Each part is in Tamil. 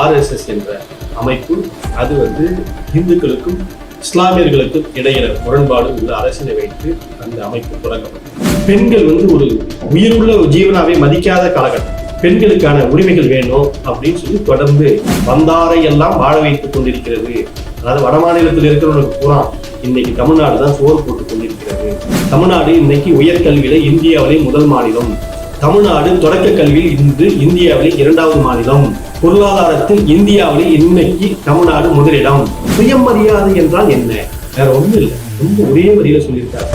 ஆர்எஸ்எஸ் என்ற அமைப்பு அது வந்து இந்துக்களுக்கும் இஸ்லாமியர்களுக்கும் இடையில முரண்பாடு உள்ள அரசியலை வைத்து அந்த அமைப்பு தொடங்கப்பட்டது. பெண்கள் வந்து ஒரு உயிருள்ள ஒரு ஜீவனாவை மதிக்காத காலகட்டம். பெண்களுக்கான உரிமைகள் வேணும் அப்படின்னு சொல்லி தொடர்ந்து வந்தாரை எல்லாம் வாழ வைத்துக் கொண்டிருக்கிறது. அதாவது வட மாநிலத்தில் இருக்கிறவங்களுக்கு பூரா இன்னைக்கு தமிழ்நாடு தான் சோறு போட்டுக் கொண்டிருக்கிறது. தமிழ்நாடு இன்னைக்கு உயர்கல்வியில இந்தியாவிலே முதல் மாநிலம். தமிழ்நாடு தொடக்க கல்வியில் இன்று இந்தியாவிலே இரண்டாவது மாநிலம். பொருளாதாரத்தில் இந்தியாவில் இன்னைக்கு தமிழ்நாடு முதலிடம். சுயமரியாதை என்றால் என்ன? வேற ஒண்ணும் இல்லை. ரொம்ப ஒரே வரியில சொல்லியிருக்காரு.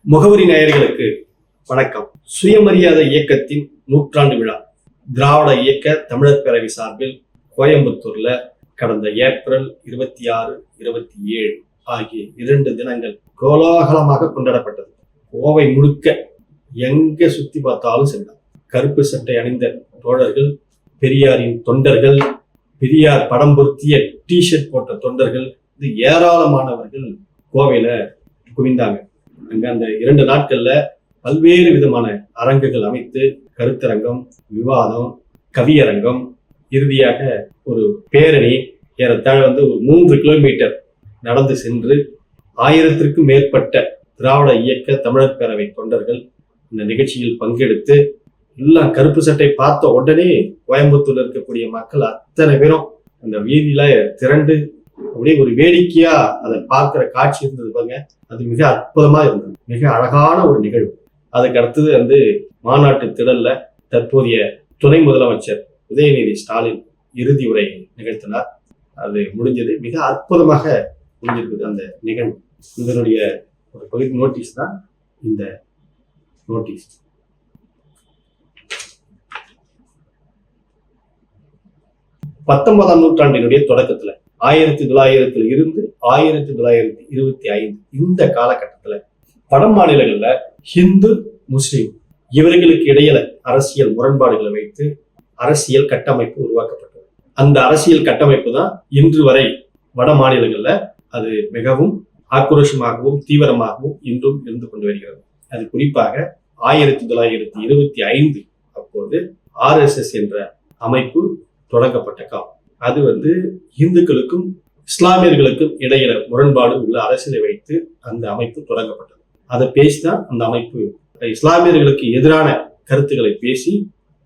முகவரி நேயர்களுக்கு வணக்கம். சுயமரியாதை இயக்கத்தின் நூற்றாண்டு விழா. திராவிட இயக்க தமிழர் பேரவை சார்பில் கோயம்புத்தூர்ல கடந்த ஏப்ரல் இருபத்தி ஆறு இருபத்தி ஏழு. ஆகிய இரண்டு தினங்கள் கோலாகலமாக கொண்டாடப்பட்டது. கோவை முழுக்க எங்க சுத்தி பார்த்தாலும் சென்றார் கருப்பு சட்டை அணிந்த தோழர்கள் பெரியாரின் தொண்டர்கள் பெரியார் படம் பொருத்திய டிஷர்ட் போட்ட தொண்டர்கள் இது ஏராளமானவர்கள் கோவையில குவிந்தாங்க. அங்க அந்த இரண்டு நாட்கள்ல பல்வேறு விதமான அரங்குகள் அமைத்து கருத்தரங்கம் விவாதம் கவியரங்கம் இறுதியாக ஒரு பேரணி ஏறத்தாழ வந்து ஒரு மூன்று கிலோமீட்டர் நடந்து சென்று ஆயிரத்திற்கும் மேற்பட்ட திராவிட இயக்க தமிழர் பேரவை தொண்டர்கள் இந்த நிகழ்ச்சியில் பங்கெடுத்து எல்லாம் கருப்பு சட்டை பார்த்த உடனே கோயம்புத்தூர்ல இருக்கக்கூடிய மக்கள் அத்தனை பேரும் அந்த வீதியில திரண்டு அப்படியே ஒரு வேடிக்கையா அதை பார்க்கிற காட்சி இருந்தது பாருங்க. அது மிக அற்புதமா இருந்தது. மிக அழகான ஒரு நிகழ்வு. அதுக்கு அடுத்தது வந்து மாநாட்டு திடல்ல தற்போதைய துணை முதலமைச்சர் உதயநிதி ஸ்டாலின் இறுதி உரை நிகழ்த்தினார். அது முடிஞ்சது. மிக அற்புதமாக முடிஞ்சிருக்குது அந்த நிகழ்வு. இதனுடைய ஒரு பகுதி நோட்டீஸ் தான் இந்த நோட்டீஸ் பத்தொன்பதாம் நூற்றாண்டினுடைய தொடக்கத்துல ஆயிரத்தி தொள்ளாயிரத்துல இருந்து ஆயிரத்தி தொள்ளாயிரத்தி இருபத்தி ஐந்து இந்த காலகட்டத்துல வட மாநிலங்கள்ல ஹிந்து முஸ்லிம் இவர்களுக்கு இடையில அரசியல் முரண்பாடுகளை வைத்து அரசியல் கட்டமைப்பு உருவாக்கப்பட்டது. அந்த அரசியல் கட்டமைப்பு தான் இன்று வரை வட மாநிலங்கள்ல அது மிகவும் ஆக்ரோஷமாகவும் தீவிரமாகவும் இன்றும் இருந்து கொண்டு வருகிறது. அது குறிப்பாக ஆயிரத்தி தொள்ளாயிரத்தி இருபத்தி ஐந்து அப்போது ஆர்எஸ்எஸ் என்ற அமைப்பு தொடங்கப்பட்ட காலம். அது வந்து இந்துக்களுக்கும் இஸ்லாமியர்களுக்கும் இடையில முரண்பாடு உள்ள அரசியலை வைத்து அந்த அமைப்பு தொடங்கப்பட்டது. அதை பேசிதான் அந்த அமைப்பு இஸ்லாமியர்களுக்கு எதிரான கருத்துக்களை பேசி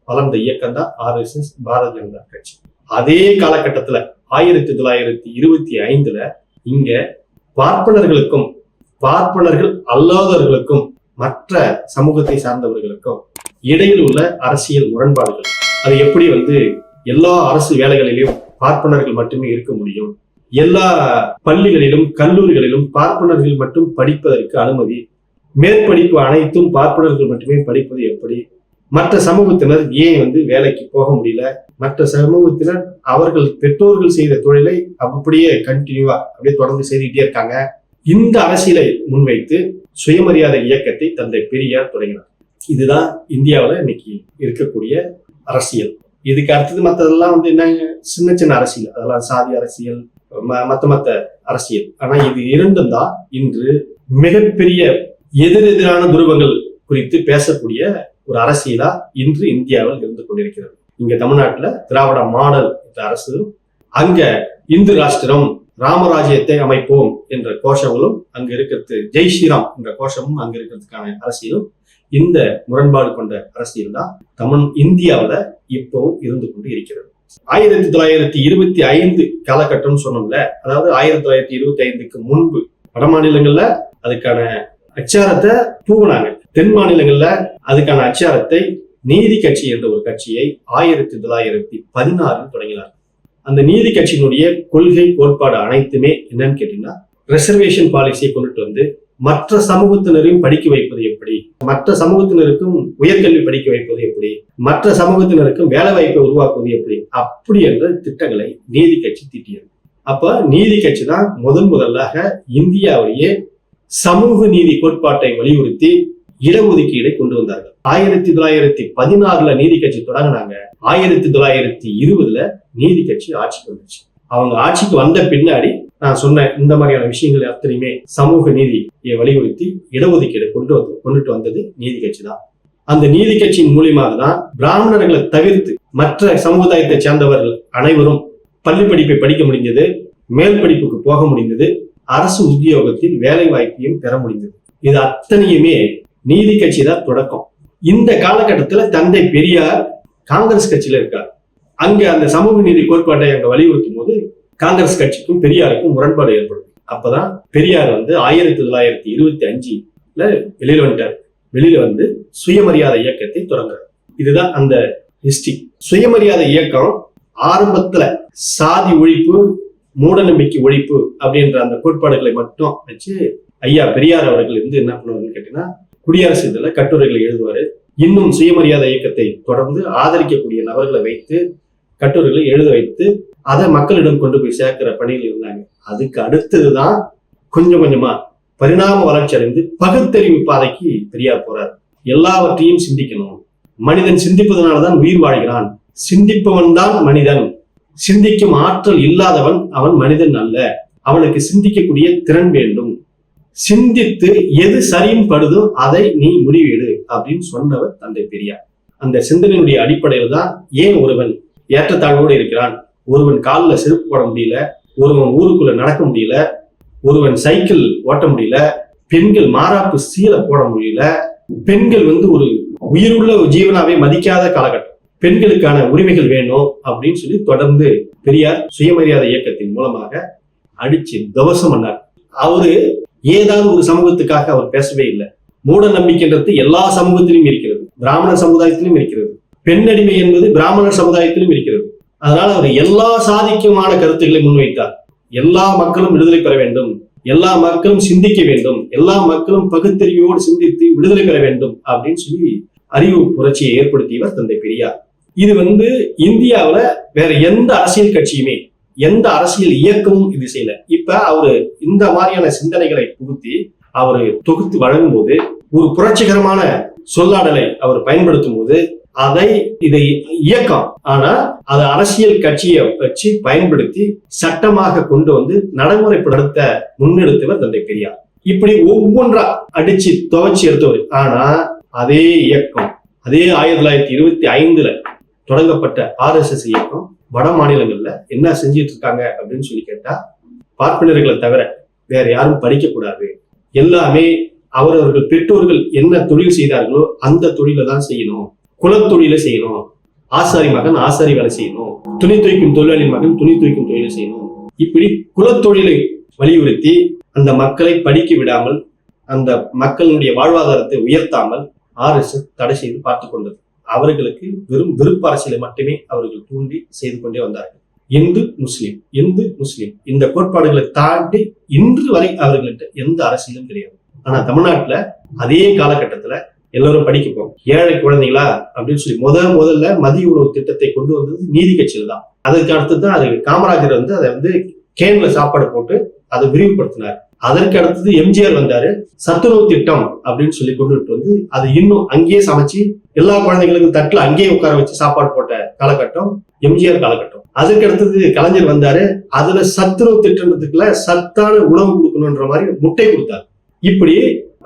வளர்ந்த இயக்கம் தான் ஆர்எஸ்எஸ் பாரதிய ஜனதா கட்சி. அதே காலகட்டத்துல ஆயிரத்தி தொள்ளாயிரத்தி இருபத்தி ஐந்துல இங்க பார்ப்பனர்களுக்கும் பார்ப்பனர்கள் அல்லாதவர்களுக்கும் மற்ற சமூகத்தை சார்ந்தவர்களுக்கும் இடையில் உள்ள அரசியல் முரண்பாடுகள். அது எப்படி வந்து எல்லா அரசு வேலைகளிலும் பார்ப்பனர்கள் மட்டுமே இருக்க முடியும்? எல்லா பள்ளிகளிலும் கல்லூரிகளிலும் பார்ப்பனர்கள் மட்டும் படிப்பதற்கு அனுமதி. மேற்படிப்பு அனைத்தும் பார்ப்பனர்கள் மட்டுமே படிப்பது எப்படி? மற்ற சமூகத்தினர் ஏன் வந்து வேலைக்கு போக முடியல? மற்ற சமூகத்தினர் அவர்கள் பெற்றோர்கள் செய்த தொழிலை அப்படியே கண்டினியூவா அப்படியே தொடர்ந்து செய்துகிட்டே இருக்காங்க. இந்த அரசியலை முன்வைத்து சுயமரியாதை இயக்கத்தை தந்தை பெரியார் தொடங்கினார். இதுதான் இந்தியாவில் இன்னைக்கு இருக்கக்கூடிய அரசியல். இதுக்கு அடுத்தது மற்றதெல்லாம் வந்து என்ன சின்ன சின்ன அரசியல். அதெல்லாம் சாதி அரசியல் ம- மத்த மத்த அரசியல். ஆனா இது இரண்டும் தான் இன்று மிகப்பெரிய எதிரெதிரான துருவங்கள் குறித்து பேசக்கூடிய ஒரு அரசியலா இன்று இந்தியாவில் இருந்து கொண்டிருக்கிறது. இங்க தமிழ்நாட்டில் திராவிட மாடல் என்ற அரசு அங்க இந்து ராஷ்டிரம் ராமராஜ்யத்தை அமைப்போம் என்ற கோஷங்களும் அங்க இருக்கிறது. ஜெய் ஸ்ரீராம் என்ற கோஷமும் அங்க இருக்கிறதுக்கான அரசியலும் இந்த முரண்பாடு கொண்ட அரசியல் தான் தமிழ் இந்தியாவில இப்பவும் இருந்து கொண்டு இருக்கிறது. ஆயிரத்தி தொள்ளாயிரத்தி இருபத்தி ஐந்து காலகட்டம் சொன்னோம்ல அதாவது ஆயிரத்தி தொள்ளாயிரத்தி இருபத்தி ஐந்துக்கு முன்பு வட மாநிலங்கள்ல அதுக்கான அச்சாரத்தை தூவினாங்க. தென் மாநிலங்கள்ல அதுக்கான அச்சாரத்தை நீதி கட்சி என்ற ஒரு கட்சியை ஆயிரத்தி தொள்ளாயிரத்தி பதினாறில் தொடங்கினார். அந்த நீதி கட்சியினுடைய கொள்கை கோட்பாடு அனைத்துமே என்னன்னு கேட்டீங்கன்னா ரிசர்வேஷன் பாலிசியை கொண்டுட்டு வந்து மற்ற சமூகத்தினரையும் படிக்க வைப்பது எப்படி? மற்ற சமூகத்தினருக்கும் உயர்கல்வி படிக்க வைப்பது எப்படி? மற்ற சமூகத்தினருக்கும் வேலை வாய்ப்பை உருவாக்குவது எப்படி? அப்படி என்ற திட்டங்களை நீதி கட்சி தீட்டியது. அப்ப நீதி கட்சி தான் முதன் முதலாக இந்தியாவிலேயே சமூக நீதி கோட்பாட்டை வலியுறுத்தி இடஒதுக்கீடை கொண்டு வந்தார்கள். ஆயிரத்தி தொள்ளாயிரத்தி பதினாறுல நீதி கட்சி தொடங்கினாங்க. ஆயிரத்தி தொள்ளாயிரத்தி இருபதுல நீதி கட்சி ஆட்சிக்கு வந்துச்சு. அவங்க ஆட்சிக்கு வந்த பின்னாடி நான் சொன்ன இந்த மாதிரியான விஷயங்கள் அத்தனையுமே சமூக நீதியை வலியுறுத்தி இடஒதுக்கீடு கொண்டு வந்து கொண்டுட்டு வந்தது நீதி கட்சி தான். அந்த நீதி கட்சியின் மூலியமாக தான் பிராமணர்களை தவிர்த்து மற்ற சமுதாயத்தை சேர்ந்தவர்கள் அனைவரும் பள்ளி படிப்பை படிக்க முடிந்தது மேல் படிப்புக்கு போக முடிந்தது அரசு உத்தியோகத்தில் வேலை வாய்ப்பையும் பெற முடிந்தது. இது அத்தனையுமே நீதி கட்சி தான் தொடக்கம். இந்த காலகட்டத்துல தந்தை பெரியார் காங்கிரஸ் கட்சியில இருக்கார். அங்க அந்த சமூக நீதி கோட்பாட்டை அங்க வலியுறுத்தும் போது காங்கிரஸ் கட்சிக்கும் பெரியாருக்கும் முரண்பாடு ஏற்படும். அப்பதான் பெரியார் வந்து ஆயிரத்தி தொள்ளாயிரத்தி இருபத்தி அஞ்சுல வெளியில வந்துட்டார். வெளியில வந்து சுயமரியாதை இயக்கத்தை தொடங்குறார். இதுதான் அந்த ஹிஸ்டரி சுயமரியாதை இயக்கம் ஆரம்பத்துல சாதி ஒழிப்பு மூடநம்பிக்கை ஒழிப்பு அப்படின்ற அந்த கோட்பாடுகளை மட்டும் வச்சு ஐயா பெரியார் அவர்கள் வந்து என்ன பண்ணுவாருன்னு கேட்டீங்கன்னா குடியரசு இதில் கட்டுரைகளை எழுதுவார். இன்னும் சுயமரியாதை இயக்கத்தை தொடர்ந்து ஆதரிக்கக்கூடிய நபர்களை வைத்து கட்டுரைகளை எழுத வைத்து அதை மக்களிடம் கொண்டு போய் சேர்க்கிற பணியில் இருந்தாங்க. அதுக்கு அடுத்ததுதான் கொஞ்சம் கொஞ்சமா பரிணாம வளர்ச்சி அடைந்து பகுத்தறிவு பாதைக்கு பெரியார் போறார். எல்லாவற்றையும் சிந்திக்கணும். மனிதன் சிந்திப்பதனாலதான் உயிர் வாழ்கிறான். சிந்திப்பவன் தான் மனிதன். சிந்திக்கும் ஆற்றல் இல்லாதவன் அவன் மனிதன் அல்ல. அவனுக்கு சிந்திக்கக்கூடிய திறன் வேண்டும். சிந்தித்து எது சரின்னு படுதோ அதை நீ முடிவிடு அப்படின்னு சொன்னவர் தந்தை பெரியார். அந்த சிந்தனையினுடைய அடிப்படையில் தான் ஏன் ஒருவன் ஏற்றத்தாழ்வோடு இருக்கிறான்? ஒருவன் காலில் செருப்பு போட முடியல ஒருவன் ஊருக்குள்ள நடக்க முடியல ஒருவன் சைக்கிள் ஓட்ட முடியல பெண்கள் மாறாப்பு சீலை போட முடியல பெண்கள் வந்து ஒரு உயிருள்ள ஜீவனாவே மதிக்காத காலகட்டம் பெண்களுக்கான உரிமைகள் வேணும் அப்படின்னு சொல்லி தொடர்ந்து பெரியார் சுயமரியாதை இயக்கத்தின் மூலமாக அடிச்சு தவசம் பண்ணார். அவரு ஏதாவது ஒரு சமூகத்துக்காக அவர் பேசவே இல்லை. மூட நம்பிக்கைன்றது எல்லா சமூகத்திலும் இருக்கிறது. பிராமண சமுதாயத்திலும் இருக்கிறது. பெண்ணடிமை என்பது பிராமண சமுதாயத்திலும் இருக்கிறது. அதனால அவர் எல்லா சாதிக்குமான கருத்துக்களை முன்வைத்தார். எல்லா மக்களும் விடுதலை பெற வேண்டும். எல்லா மக்களும் சிந்திக்க வேண்டும். எல்லா மக்களும் பகுத்தறிவோடு சிந்தித்து விடுதலை பெற வேண்டும் அப்படின்னு சொல்லி அறிவு புரட்சியை ஏற்படுத்தியவர் தந்தை பெரியார். இது வந்து இந்தியாவுல வேற எந்த அரசியல் கட்சியுமே எந்த அரசியல் இயக்கமும் இது செய்யல. இப்ப அவரு இந்த மாதிரியான சிந்தனைகளை புகுத்தி அவரு தொகுத்து வழங்கும் போது ஒரு புரட்சிகரமான சொல்லாடலை அவர் பயன்படுத்தும் போது அதை இதை இயக்கம். ஆனா அதை அரசியல் கட்சியை வச்சு பயன்படுத்தி சட்டமாக கொண்டு வந்து நடைமுறைப்படுத்த முன்னெடுத்தவர் தந்தை பெரியார். இப்படி ஒவ்வொன்றா அடிச்சு துவைச்சு எடுத்தவர். ஆனா அதே இயக்கம் அதே ஆயிரத்தி தொள்ளாயிரத்தி இருபத்தி ஐந்துல தொடங்கப்பட்ட ஆர்எஸ்எஸ் இயக்கம் வட மாநிலங்கள்ல என்ன செஞ்சிட்டு இருக்காங்க அப்படின்னு சொல்லி கேட்டா பார்ப்பனர்களை தவிர வேற யாரும் படிக்க கூடாது எல்லாமே அவரவர்கள் பெற்றோர்கள் என்ன தொழில் செய்தார்களோ அந்த தொழிலை தான் செய்யணும். குலத்தொழிலை செய்யணும். ஆசாரி மகன் ஆசாரி வேலை செய்யணும். துணி துவைக்கும் தொழிலாளி மகன் துணி துவைக்கும் தொழிலை செய்யணும். இப்படி குலத்தொழிலை வலியுறுத்தி அந்த மக்களை படிக்க விடாமல் அந்த மக்களுடைய வாழ்வாதாரத்தை உயர்த்தாமல் ஆர்எஸ்எஸ் தடை செய்து பார்த்து கொண்டது. அவர்களுக்கு வெறும் விருப்ப அரசியலை மட்டுமே அவர்கள் தூண்டி செய்து கொண்டே வந்தார்கள். இந்து முஸ்லிம் இந்து முஸ்லிம் இந்த கோட்பாடுகளை தாண்டி இன்று வரை அவர்கள்ட்ட எந்த அரசியலும் கிடையாது. ஆனா தமிழ்நாட்டுல அதே காலகட்டத்துல எல்லாரும் படிக்கப்போம் ஏழை குழந்தைங்களா அப்படின்னு சொல்லி முத முதல்ல மதிய உணவு திட்டத்தை கொண்டு வந்தது நீதி கட்சியில் தான். அதுக்கு அடுத்து தான் அது காமராஜர் வந்து அதை வந்து கேன்ல சாப்பாடு போட்டு அதை விரிவுபடுத்தினார். அதற்கு அடுத்தது எம்ஜிஆர் வந்தாரு. சத்துணவு திட்டம் அப்படின்னு சொல்லி கொண்டுட்டு வந்து அது இன்னும் அங்கேயே சமைச்சு எல்லா குழந்தைங்களுக்கும் தட்டுல அங்கேயே உட்கார வச்சு சாப்பாடு போட்ட காலகட்டம் எம்ஜிஆர் காலகட்டம். அதுக்கு அடுத்தது கலைஞர் வந்தாரு. அதுல சத்துணவு திட்டத்துக்குள்ள சத்தான உணவு கொடுக்கணுன்ற மாதிரி முட்டை கொடுத்தாரு. இப்படி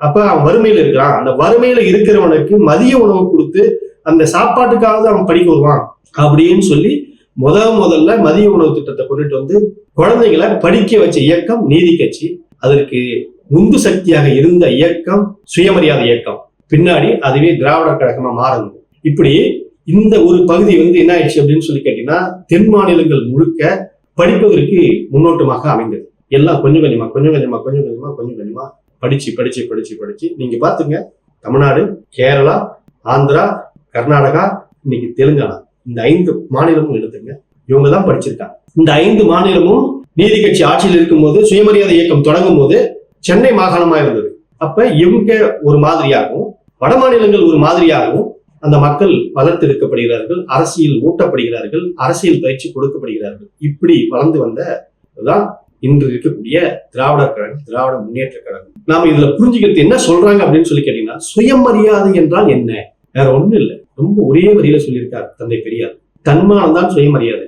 அப்ப அவன் வறுமையில இருக்கிறான். அந்த வறுமையில இருக்கிறவனுக்கு மதிய உணவு கொடுத்து அந்த சாப்பாட்டுக்காக அவன் படிக்க வருவான் அப்படின்னு சொல்லி முத முதல்ல மதிய உணவு திட்டத்தை கொண்டுட்டு வந்து குழந்தைங்களை படிக்க வச்ச இயக்கம் நீதி கட்சி. அதற்கு உந்து சக்தியாக இருந்த இயக்கம் சுயமரியாதை இயக்கம். பின்னாடி அதுவே திராவிடர் கழகமா மாறுது இப்படி இந்த ஒரு பகுதி வந்து என்ன ஆயிடுச்சு அப்படின்னு சொல்லி கேட்டீங்கன்னா தென் மாநிலங்கள் முழுக்க படிப்பதற்கு முன்னோட்டமாக அமைந்தது. எல்லாம் கொஞ்சம் கொஞ்சமா கொஞ்சம் கொஞ்சமா கொஞ்சம் கொஞ்சமா கொஞ்சம் கொஞ்சமா படிச்சு படிச்சு படிச்சு படிச்சு. நீங்க பாத்துங்க தமிழ்நாடு கேரளா ஆந்திரா கர்நாடகா இன்னைக்கு தெலுங்கானா. இந்த ஐந்து மாநிலமும் எடுத்துங்க. இவங்க தான் படிச்சிருக்காங்க. இந்த ஐந்து மாநிலமும் நீதி கட்சி ஆட்சியில் இருக்கும்போது சுயமரியாதை இயக்கம் தொடங்கும் போது சென்னை மாகாணமா இருந்தது அப்ப இவங்க ஒரு மாதிரியாகவும் வட மாநிலங்கள் ஒரு மாதிரியாகவும் அந்த மக்கள் வளர்த்தெடுக்கப்படுகிறார்கள் அரசியல் ஊட்டப்படுகிறார்கள் அரசியல் பயிற்சி கொடுக்கப்படுகிறார்கள். இப்படி வளர்ந்து வந்ததான் இன்று இருக்கக்கூடிய திராவிடர் கழகம் திராவிட முன்னேற்ற கழகம். நாம இதுல புரிஞ்சுக்கிறது என்ன சொல்றாங்க அப்படின்னு சொல்லி கேட்டீங்கன்னா சுயமரியாதை என்றால் என்ன? வேற ஒண்ணும் இல்லை. ரொம்ப ஒரே வரியில சொல்லியிருக்கார் தந்தை பெரியார். தன்மானம் தான் சுயமரியாதை.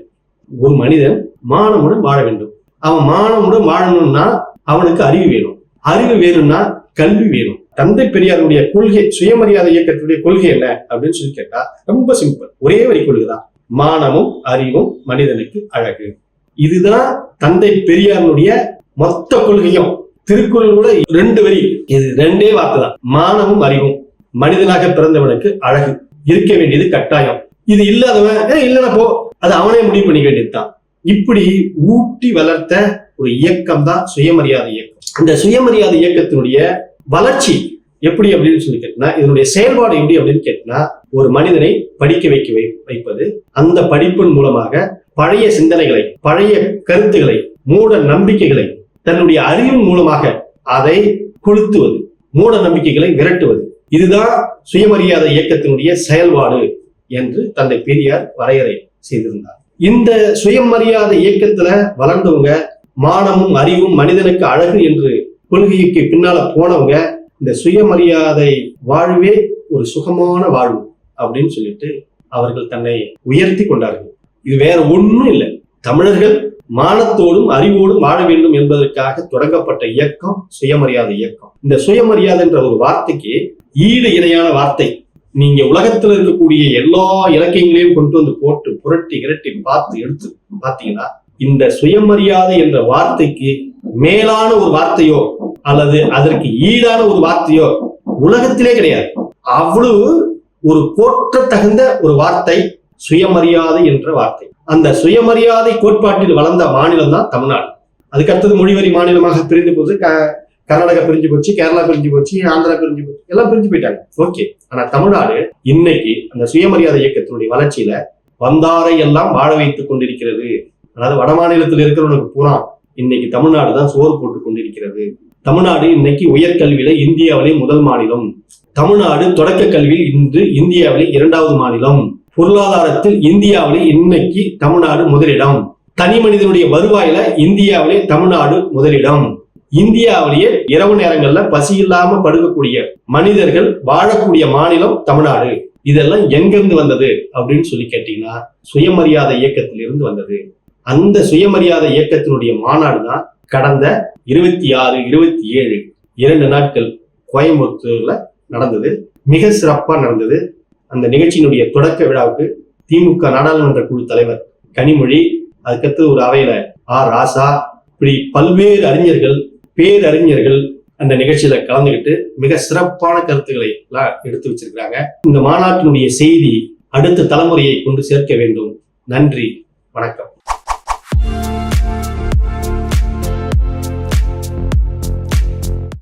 ஒரு மனிதன் மானமுடன் வாழ வேண்டும். அவன் மானமுடன் வாழணும்னா அவனுக்கு அறிவு வேணும். அறிவு வேணும்னா கல்வி வேணும். தந்தை பெரியாருடைய கொள்கை சுயமரியாதை இயக்கத்துடைய கொள்கை என்ன அப்படின்னு சொல்லி கேட்டா ரொம்ப சிம்பிள் ஒரே வரி கொள்கைதான். மானமும் அறிவும் மனிதனுக்கு அழகு. இதுதான் தந்தை பெரியாருடைய மொத்த கொள்கையும். திருக்குறள் கூட ரெண்டு வரி. இது ரெண்டே வார்த்தை தான் மானமும் அறிவும் மனிதனாக பிறந்தவனுக்கு அழகு. இருக்க வேண்டியது கட்டாயம். இது இல்லாதவன் இல்லைன்னா போ. அது அவனே முடிவு பண்ணிக்க வேண்டியதுதான். இப்படி ஊட்டி வளர்த்த ஒரு இயக்கம் தான் சுயமரியாதை இயக்கம். இந்த சுயமரியாதை இயக்கத்தினுடைய வளர்ச்சி எப்படி அப்படின்னு சொல்லி கேட்டீங்கன்னா இதனுடைய செயல்பாடு எப்படி அப்படின்னு கேட்டீங்கன்னா ஒரு மனிதனை படிக்க வைக்க வை வைப்பது அந்த படிப்பின் மூலமாக பழைய சிந்தனைகளை பழைய கருத்துக்களை மூட நம்பிக்கைகளை தன்னுடைய அறிவின் மூலமாக அதை கொளுத்துவது மூட நம்பிக்கைகளை விரட்டுவது. இதுதான் சுயமரியாதை இயக்கத்தினுடைய செயல்பாடு என்று தந்தை பெரியார் வரையறை செய்திருந்தார். இந்த சுயமரியாதை இயக்கத்துல வளர்ந்தவங்க மானமும் அறிவும் மனிதனுக்கு அழகு என்று கொள்கைக்கு பின்னால போனவங்க இந்த சுயமரியாதை வாழ்வே ஒரு சுகமான வாழ்வு அப்படின்னு சொல்லிட்டு அவர்கள் தன்னை உயர்த்தி கொண்டார்கள். இது வேற ஒண்ணும் இல்லை. தமிழர்கள் மானத்தோடும் அறிவோடும் வாழ வேண்டும் என்பதற்காக தொடங்கப்பட்ட இயக்கம் சுயமரியாதை இயக்கம். இந்த சுயமரியாதை என்ற ஒரு வார்த்தைக்கு ஈடு இணையான வார்த்தை நீங்க உலகத்துல இருக்கக்கூடிய எல்லா இலக்கியங்களையும் கொண்டு வந்து போட்டு புரட்டி இரட்டி பார்த்து எடுத்து பார்த்தீங்கன்னா இந்த சுயமரியாதை என்ற வார்த்தைக்கு மேலான ஒரு வார்த்தையோ அல்லது அதற்கு ஈடான ஒரு வார்த்தையோ உலகத்திலே கிடையாது. அவ்வளவு ஒரு போற்றத்தகுந்த ஒரு வார்த்தை சுயமரியாதை என்ற வார்த்தை. அந்த சுயமரியாதை கோட்பாட்டில் வளர்ந்த மாநிலம் தான் தமிழ்நாடு. அதுக்கடுத்தது மொழிவரி மாநிலமாக பிரிந்து போது கர்நாடகா பிரிஞ்சு போச்சு கேரளா பிரிஞ்சு போச்சு ஆந்திரா பிரிஞ்சு போச்சு எல்லாம் பிரிஞ்சு போயிட்டாங்க. ஓகே. ஆனா தமிழ்நாடு இன்னைக்கு அந்த சுயமரியாதை இயக்கத்தினுடைய வளர்ச்சியில வந்தாரை எல்லாம் வாழ வைத்துக் கொண்டிருக்கிறது. அதாவது வட மாநிலத்தில் இருக்கிறவனுக்கு பூரா இன்னைக்கு தமிழ்நாடு தான் சோறு போட்டுக் கொண்டிருக்கிறது. தமிழ்நாடு இன்னைக்கு உயர்கல்வியில இந்தியாவிலே முதல் மாநிலம். தமிழ்நாடு தொடக்க கல்வியில் இன்று இந்தியாவிலே இரண்டாவது மாநிலம். பொருளாதாரத்தில் இந்தியாவிலே இன்னைக்கு தமிழ்நாடு முதலிடம். தனி மனிதனுடைய வருவாயில இந்தியாவிலே தமிழ்நாடு முதலிடம். இந்தியாவிலேயே இரவு நேரங்கள்ல பசி இல்லாம படுக்கக்கூடிய மனிதர்கள் வாழக்கூடிய மாநிலம் தமிழ்நாடு. இதெல்லாம் எங்கிருந்து வந்தது அப்படின்னு சொல்லி கேட்டீங்கன்னா சுயமரியாதை இயக்கத்திலிருந்து வந்தது. அந்த சுயமரியாதை இயக்கத்தினுடைய மாநாடு தான் கடந்த இருபத்தி ஆறு இருபத்தி ஏழு இரண்டு நாட்கள் கோயம்புத்தூர்ல நடந்தது. மிக சிறப்பா நடந்தது. அந்த நிகழ்ச்சியினுடைய தொடக்க விழாவுக்கு திமுக நாடாளுமன்ற குழு தலைவர் கனிமொழி அதுக்கடுத்து ஒரு அவையில ஆர் ராசா இப்படி பல்வேறு அறிஞர்கள் பேரறிஞர்கள் அந்த நிகழ்ச்சியில கலந்துக்கிட்டு மிக சிறப்பான கருத்துக்களை எல்லாம் எடுத்து வச்சிருக்கிறாங்க. இந்த மாநாட்டினுடைய செய்தி அடுத்த தலைமுறையை கொண்டு சேர்க்க வேண்டும். நன்றி. வணக்கம்.